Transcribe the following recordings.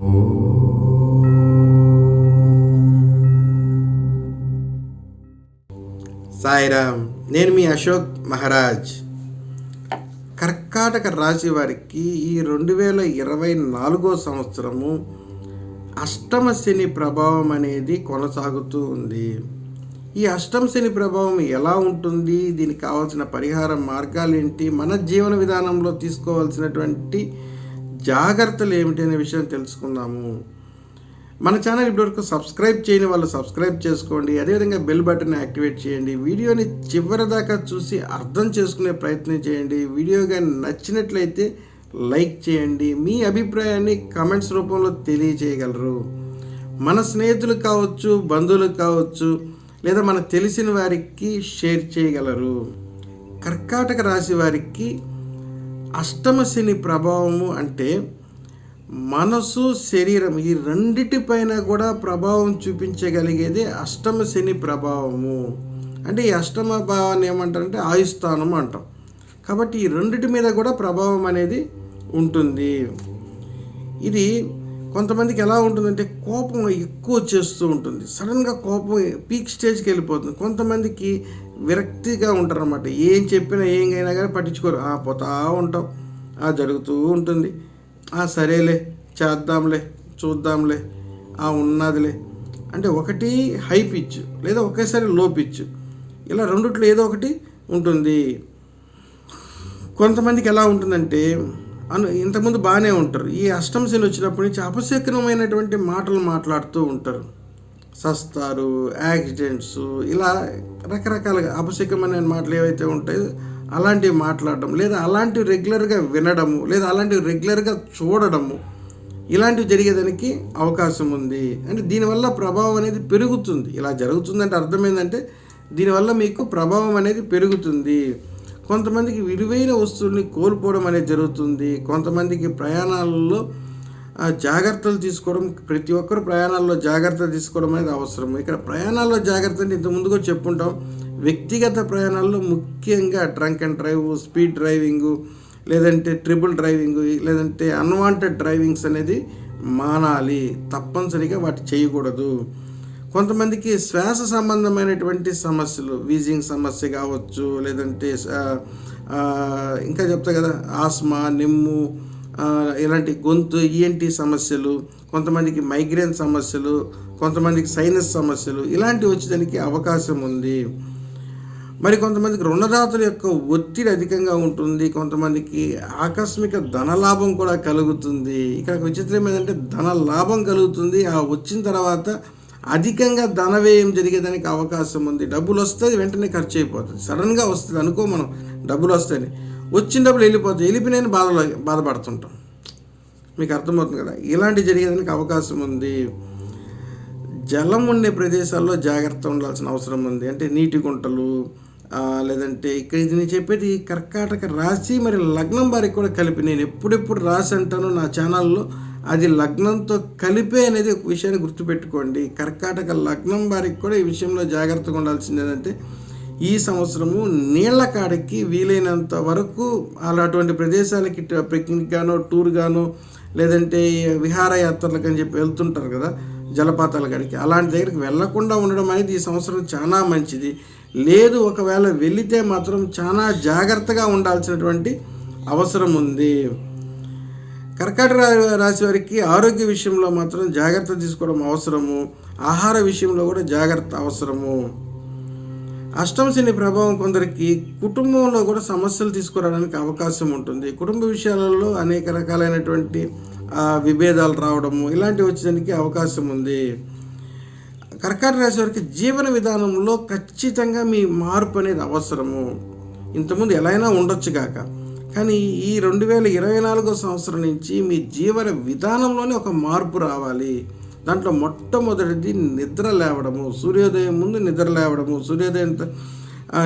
సాయిరామ్ నేను మీ అశోక్ మహారాజ్. కర్కాటక రాశి వారికి ఈ రెండు వేల ఇరవై నాలుగో సంవత్సరము అష్టమ శని ప్రభావం అనేది కొనసాగుతూ ఉంది. ఈ అష్టమ శని ప్రభావం ఎలా ఉంటుంది? దీనికి కావాల్సిన పరిహార మార్గాలు ఏంటి? మన జీవన విధానంలో తీసుకోవాల్సినటువంటి జాగ్రత్తలు ఏమిటి అనే విషయం తెలుసుకుందాము. మన ఛానల్ ఇప్పటివరకు సబ్స్క్రైబ్ చేయని వాళ్ళు సబ్స్క్రైబ్ చేసుకోండి అదేవిధంగా బెల్ బటన్ యాక్టివేట్ చేయండి వీడియోని చివరి దాకా చూసి అర్థం చేసుకునే ప్రయత్నం చేయండి వీడియో కానీ నచ్చినట్లయితే లైక్ చేయండి మీ అభిప్రాయాన్ని కమెంట్స్ రూపంలో తెలియచేయగలరు. మన స్నేహితులు కావచ్చు బంధువులు కావచ్చు లేదా మనకు తెలిసిన వారికి షేర్ చేయగలరు. కర్కాటక రాశి వారికి అష్టమ శని ప్రభావము అంటే మనసు శరీరం ఈ రెండిటిపైన కూడా ప్రభావం చూపించగలిగేది అష్టమ శని ప్రభావము. అంటే ఈ అష్టమ భావాన్ని ఏమంటారంటే ఆయుస్థానం అంటాం. కాబట్టి ఈ రెండిటి మీద కూడా ప్రభావం అనేది ఉంటుంది. ఇది కొంతమందికి ఎలా ఉంటుందంటే కోపం ఎక్కువ చేస్తూ ఉంటుంది. సడన్గా కోపం పీక్ స్టేజ్కి వెళ్ళిపోతుంది. కొంతమందికి విరక్తిగా ఉంటారు అనమాట ఏం చెప్పినా ఏం అయినా కానీ పట్టించుకోరు. ఆ పోతా ఉంటాం. ఆ జరుగుతూ ఉంటుంది. ఆ సరేలే చేద్దాంలే చూద్దాంలే ఆ ఉన్నదిలే. అంటే ఒకటి హై పిచ్ లేదా ఒకేసారి లో పిచ్. ఇలా రెండిట్లో ఏదో ఒకటి ఉంటుంది. కొంతమందికి ఎలా ఉంటుందంటే అను ఇంతకుముందు బాగానే ఉంటారు. ఈ అష్టమ శని వచ్చినప్పటి నుంచి అపశకనమైనటువంటి మాటలు మాట్లాడుతూ ఉంటారు. సస్తారు యాక్సిడెంట్స్ ఇలా రకరకాలుగా అపశకమైన మాటలు ఏవైతే ఉంటాయో అలాంటివి మాట్లాడడం లేదా అలాంటివి రెగ్యులర్గా వినడము లేదా అలాంటివి రెగ్యులర్గా చూడడము ఇలాంటివి జరిగేదానికి అవకాశం ఉంది. అంటే దీనివల్ల ప్రభావం అనేది పెరుగుతుంది. ఇలా జరుగుతుందంటే అర్థం ఏంటంటే దీనివల్ల మీకు ప్రభావం అనేది పెరుగుతుంది. కొంతమందికి విలువైన వస్తువుల్ని కోల్పోవడం అనేది జరుగుతుంది. కొంతమందికి ప్రయాణాలలో జాగ్రత్తలు తీసుకోవడం ప్రతి ఒక్కరు ప్రయాణాల్లో జాగ్రత్తలు తీసుకోవడం అనేది అవసరం. ఇక్కడ ప్రయాణాల్లో జాగ్రత్త అంటే ఇంతకుముందుగా చెప్పుంటాం. వ్యక్తిగత ప్రయాణాల్లో ముఖ్యంగా drunk and drive speed driving లేదంటే ట్రిపుల్ డ్రైవింగ్ లేదంటే అన్వాంటెడ్ డ్రైవింగ్స్ అనేది మానాలి. తప్పనిసరిగా వాటి చేయకూడదు. కొంతమందికి శ్వాస సంబంధమైనటువంటి సమస్యలు వీజింగ్ సమస్య కావచ్చు లేదంటే ఇంకా చెప్తా కదా ఆస్మా నిమ్ము ఇలాంటి గొంతు ఈఎన్టీ సమస్యలు కొంతమందికి మైగ్రేన్ సమస్యలు కొంతమందికి సైనస్ సమస్యలు ఇలాంటివి వచ్చేదానికి అవకాశం ఉంది. మరి కొంతమందికి రుణదాతల యొక్క ఒత్తిడి అధికంగా ఉంటుంది కొంతమందికి ఆకస్మిక ధనలాభం కూడా కలుగుతుంది. ఇక్కడ విచిత్రం ఏంటంటే ధన లాభం కలుగుతుంది ఆ వచ్చిన తర్వాత అధికంగా ధన వ్యయం జరిగేదానికి అవకాశం ఉంది. డబ్బులు వస్తుంది వెంటనే ఖర్చు అయిపోతుంది. సడన్గా వస్తుంది అనుకో మనం డబ్బులు వస్తాయని. వచ్చిన డబ్బులు వెళ్ళిపోతాయి వెళ్ళిపోయిన బాధలో బాధపడుతుంటాం. మీకు అర్థమవుతుంది కదా? ఇలాంటి జరిగేదానికి అవకాశం ఉంది. జలం ఉండే ప్రదేశాల్లో జాగ్రత్త ఉండాల్సిన అవసరం ఉంది. అంటే నీటి గుంటలు లేదంటే ఇక్కడ ఇది నేను చెప్పేది కర్కాటక రాశి మరి లగ్నం వారికి కూడా కలిపి నేను ఎప్పుడెప్పుడు రాసి అంటాను నా ఛానల్లో అది లగ్నంతో కలిపే అనేది ఒక విషయాన్ని గుర్తుపెట్టుకోండి. కర్కాటక లగ్నం వారికి కూడా ఈ విషయంలో జాగ్రత్తగా ఉండాల్సింది ఏంటంటే ఈ సంవత్సరము నీళ్ళ కాడికి వీలైనంత వరకు అలా అటువంటి ప్రదేశాలకి ట- పిక్నిక్ గానో టూర్ గానో లేదంటే విహారయాత్రలకు అని చెప్పి వెళ్తుంటారు కదా జలపాతాల కాడికి. అలాంటి దగ్గరికి వెళ్ళకుండా ఉండడం అనేది ఈ సంవత్సరం చాలా మంచిది. లేదు ఒకవేళ వెళితే మాత్రం చాలా జాగ్రత్తగా ఉండాల్సినటువంటి అవసరం ఉంది. కర్కాటక రాశి వారికి ఆరోగ్య విషయంలో మాత్రం జాగ్రత్త తీసుకోవడం అవసరము. ఆహార విషయంలో కూడా జాగ్రత్త అవసరము. అష్టమ శని ప్రభావం కొందరికి కుటుంబంలో కూడా సమస్యలు తీసుకురావడానికి అవకాశం ఉంటుంది. కుటుంబ విషయాలలో అనేక రకాలైనటువంటి విభేదాలు రావడము ఇలాంటివి వచ్చేదానికి అవకాశం ఉంది. కర్కాటక రాశి వారికి జీవన విధానంలో ఖచ్చితంగా మీ మార్పు అనేది అవసరము. ఇంతకుముందు ఎలా అయినా ఉండొచ్చు కాక. కానీ ఈ రెండు వేల ఇరవై నాలుగో సంవత్సరం నుంచి మీ జీవన విధానంలోనే ఒక మార్పు రావాలి. దాంట్లో మొట్టమొదటిది నిద్ర లేవడము సూర్యోదయం ముందు నిద్ర లేవడము సూర్యోదయం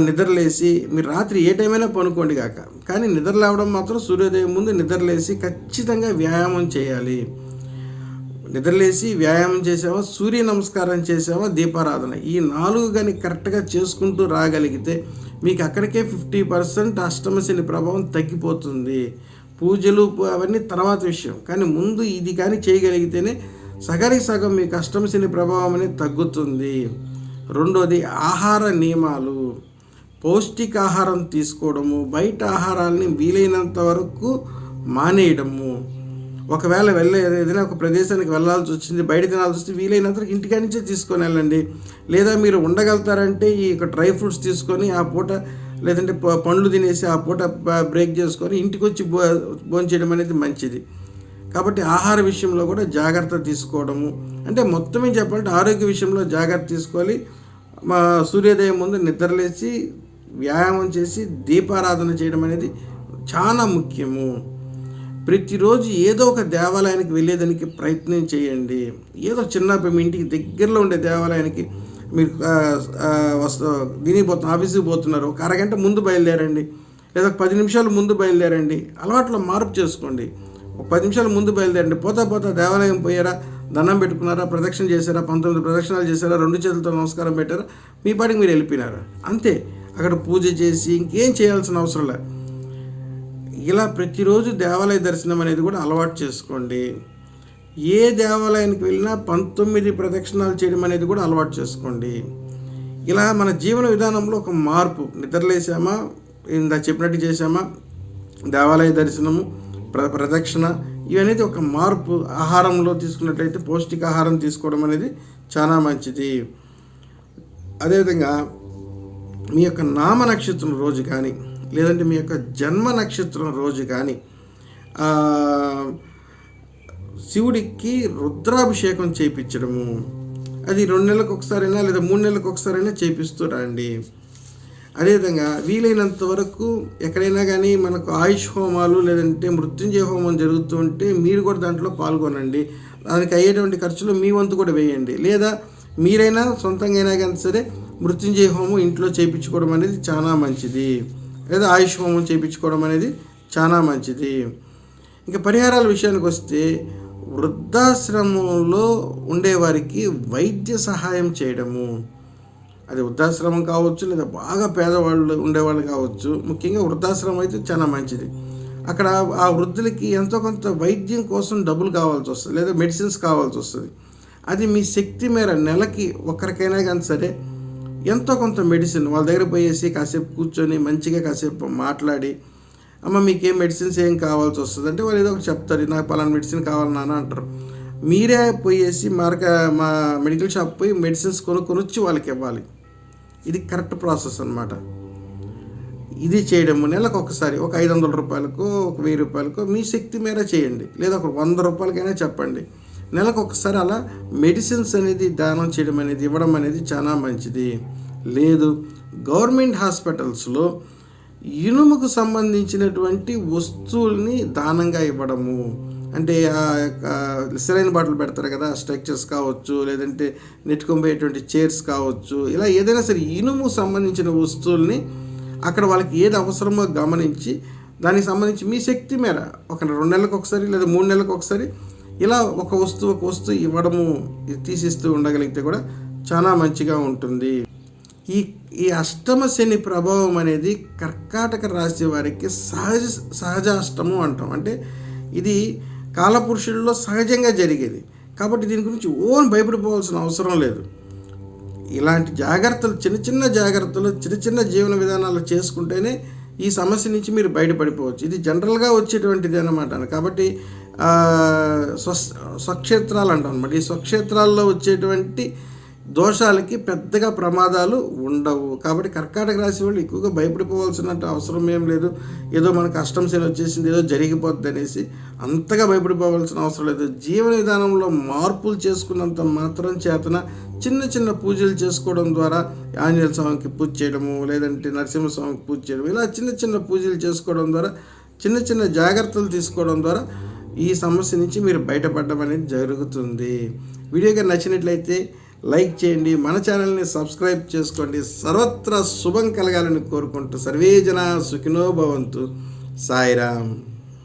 నిద్రలేసి మీరు రాత్రి ఏ టైమైనా పనుకోండి కాక కానీ నిద్ర లేవడం మాత్రం సూర్యోదయం ముందు నిద్రలేసి ఖచ్చితంగా వ్యాయామం చేయాలి. నిద్రలేసి వ్యాయామం చేసావా సూర్య నమస్కారం చేసావా దీపారాధన. ఈ నాలుగు కానీ కరెక్ట్గా చేసుకుంటూ రాగలిగితే మీకు అక్కడికే ఫిఫ్టీ పర్సెంట్ అష్టమశని ప్రభావం తగ్గిపోతుంది. పూజలు అవన్నీ తర్వాత విషయం. కానీ ముందు ఇది కానీ చేయగలిగితేనే సగానికి సగం మీ అష్టమశని ప్రభావం అనేది తగ్గుతుంది. రెండోది ఆహార నియమాలు. పౌష్టికాహారం తీసుకోవడము బయట ఆహారాలని వీలైనంత వరకు మానేయడము. ఒకవేళ వెళ్ళే ఏదైనా ఒక ప్రదేశానికి వెళ్ళాల్సి వచ్చింది బయట తినాల్సి వస్తే వీలైనంత వరకు ఇంటికా నుంచే తీసుకొని వెళ్ళండి. లేదా మీరు ఉండగలుగుతారంటే ఈ యొక్క డ్రై ఫ్రూట్స్ తీసుకొని ఆ పూట లేదంటే ప- పండ్లు తినేసి ఆ పూట బ్రేక్ చేసుకొని ఇంటికి వచ్చి భో భోంచేయడం అనేది మంచిది. కాబట్టి ఆహార విషయంలో కూడా జాగ్రత్త తీసుకోవడము. అంటే మొత్తమే చెప్పాలంటే ఆరోగ్య విషయంలో జాగ్రత్త తీసుకోవాలి. మా సూర్యోదయం ముందు నిద్రలేసి వ్యాయామం చేసి దీపారాధన చేయడం అనేది చాలా ముఖ్యము. ప్రతిరోజు ఏదో ఒక దేవాలయానికి వెళ్ళేదానికి ప్రయత్నం చేయండి. ఏదో చిన్న మీ ఇంటికి దగ్గరలో ఉండే దేవాలయానికి మీరు ఆ, దీనికి పోతున్న ఆఫీస్కి పోతున్నారు. ఒక అరగంట ముందు బయలుదేరండి. లేదా ఒక పది నిమిషాలు ముందు బయలుదేరండి. అలవాట్లో మార్పు చేసుకోండి. పది నిమిషాలు ముందు బయలుదేరండి. పోతా పోతా దేవాలయం పోయారా? దండం పెట్టుకున్నారా? ప్రదక్షిణ చేశారా? పంతొమ్మిది ప్రదక్షిణాలు చేశారా? రెండు చేతులతో నమస్కారం పెట్టారా? మీ పాటికి మీరు వెళ్ళిపోయినారా? అంతే. అక్కడ పూజ చేసి ఇంకేం చేయాల్సిన అవసరం లేదు ఇలా ప్రతిరోజు దేవాలయ దర్శనం అనేది కూడా అలవాటు చేసుకోండి. ఏ దేవాలయానికి వెళ్ళినా పంతొమ్మిది ప్రదక్షిణాలు చేయడం అనేది కూడా అలవాటు చేసుకోండి. ఇలా మన జీవన విధానంలో ఒక మార్పు. నిద్రలేసామా ఇందా చెప్పినట్టు చేసామా దేవాలయ దర్శనము ప్ర ప్రదక్షిణ ఇవనేది ఒక మార్పు ఆహారంలో తీసుకున్నట్లయితే పౌష్టికాహారం తీసుకోవడం అనేది చాలా మంచిది. అదేవిధంగా మీ యొక్క నామ నక్షత్రం రోజు కానీ లేదంటే మీ యొక్క జన్మ నక్షత్రం రోజు కానీ శివుడికి రుద్రాభిషేకం చేయించడము అది రెండు నెలలకు ఒకసారైనా లేదా మూడు నెలలకు ఒకసారైనా చేపిస్తూ రండి. అదేవిధంగా వీలైనంత వరకు ఎక్కడైనా కానీ మనకు ఆయుష్ హోమాలు లేదంటే మృత్యుంజయ హోమం జరుగుతూ ఉంటే మీరు కూడా దాంట్లో పాల్గొనండి. దానికి అయ్యేటువంటి ఖర్చులు మీ వంతు కూడా వేయండి. లేదా మీరైనా సొంతంగా అయినా కానీ సరే మృత్యుంజయ హోమం ఇంట్లో చేయించుకోవడం అనేది చాలా మంచిది. లేదా ఆయుష్ హోమం చేయించుకోవడం అనేది చాలా మంచిది. ఇంకా పరిహారాల విషయానికి వస్తే వృద్ధాశ్రమంలో ఉండేవారికి వైద్య సహాయం చేయడము. అది వృద్ధాశ్రమం కావచ్చు లేదా బాగా పేదవాళ్ళు ఉండేవాళ్ళు కావచ్చు. ముఖ్యంగా వృద్ధాశ్రమం అయితే చాలా మంచిది. అక్కడ ఆ వృద్ధులకి ఎంతో కొంత వైద్యం కోసం డబ్బులు కావాల్సి వస్తుంది లేదా మెడిసిన్స్ కావాల్సి వస్తుంది. అది మీ శక్తి మేర నెలకి ఒక్కరికైనా కానీ సరే ఎంతో కొంత మెడిసిన్ వాళ్ళ దగ్గర పోయేసి కాసేపు కూర్చొని మంచిగా కాసేపు మాట్లాడి అమ్మ మీకేం మెడిసిన్స్ ఏం కావాల్సి వస్తుంది? అంటే వాళ్ళు ఏదో ఒకటి చెప్తారు నాకు పలానా మెడిసిన్ కావాలి నాన్న అంటారు. మీరే పోయేసి మార్క మా మెడికల్ షాప్ పోయి మెడిసిన్స్ కొనుక్కొని వచ్చి వాళ్ళకి ఇవ్వాలి. ఇది కరెక్ట్ ప్రాసెస్ అన్నమాట. ఇది చేయడము నెలకు ఒకసారి ఒక ఐదు వందల రూపాయలకు ఒక వెయ్యి రూపాయలకు మీ శక్తి మేర చేయండి. లేదా ఒక వంద రూపాయలకైనా చెప్పండి. నెలకు ఒకసారి అలా మెడిసిన్స్ అనేది దానం చేయడం అనేది ఇవ్వడం అనేది చాలా మంచిది. లేదు గవర్నమెంట్ హాస్పిటల్స్లో ఇనుముకు సంబంధించినటువంటి వస్తువుల్ని దానంగా ఇవ్వడము. అంటే ఆ బాటలు సిరైన్ బాటిల్ పెడతారు కదా స్ట్రక్చర్స్ కావచ్చు లేదంటే నెట్టుకొనిపోయేటువంటి చైర్స్ కావచ్చు ఇలా ఏదైనా సరే ఇనుము సంబంధించిన వస్తువుల్ని అక్కడ వాళ్ళకి ఏది అవసరమో గమనించి దానికి సంబంధించి మీ శక్తి మేర ఒక రెండు నెలలకు ఒకసారి లేదా మూడు నెలలకు ఒకసారి ఇలా ఒక వస్తువు ఒక వస్తువు ఇవ్వడము తీసిస్తూ ఉండగలిగితే కూడా చాలా మంచిగా ఉంటుంది. ఈ ఈ అష్టమ శని ప్రభావం అనేది కర్కాటక రాశి వారికి సహజ సహజ అష్టము అంటాం. అంటే ఇది కాలపురుషుల్లో సహజంగా జరిగేది. కాబట్టి దీని గురించి ఓన్ భయపడిపోవాల్సిన అవసరం లేదు. ఇలాంటి జాగ్రత్తలు చిన్న చిన్న జాగ్రత్తలు చిన్న చిన్న జీవన విధానాలు చేసుకుంటేనే ఈ సమస్య నుంచి మీరు బయటపడిపోవచ్చు. ఇది జనరల్గా వచ్చేటువంటిది అనమాట కాబట్టి స్వ స్వక్షేత్రాలు అంటాం అనమాట ఈ స్వక్షేత్రాల్లో వచ్చేటువంటి దోషాలకి పెద్దగా ప్రమాదాలు ఉండవు. కాబట్టి కర్కాటక రాశి వాళ్ళు ఎక్కువగా భయపడిపోవాల్సిన అవసరం ఏం లేదు. ఏదో మనకు కష్టం శని వచ్చేసింది ఏదో జరిగిపోద్ది అనేసి అంతగా భయపడిపోవాల్సిన అవసరం లేదు. జీవన విధానంలో మార్పులు చేసుకున్నంత మాత్రం చేతన చిన్న చిన్న పూజలు చేసుకోవడం ద్వారా ఆంజనేయ స్వామికి పూజ చేయడము లేదంటే నరసింహస్వామికి పూజ చేయడం ఇలా చిన్న చిన్న పూజలు చేసుకోవడం ద్వారా చిన్న చిన్న జాగ్రత్తలు తీసుకోవడం ద్వారా ఈ సమస్య నుంచి మీరు బయటపడడం అనేది జరుగుతుంది. వీడియోగా నచ్చినట్లయితే లైక్ చేయండి మన ఛానల్ని సబ్స్క్రైబ్ చేసుకోండి. సర్వత్రా శుభం కలగాలని కోరుకుంటూ సర్వే జన సుఖినో భవంతు. సాయిరామ్.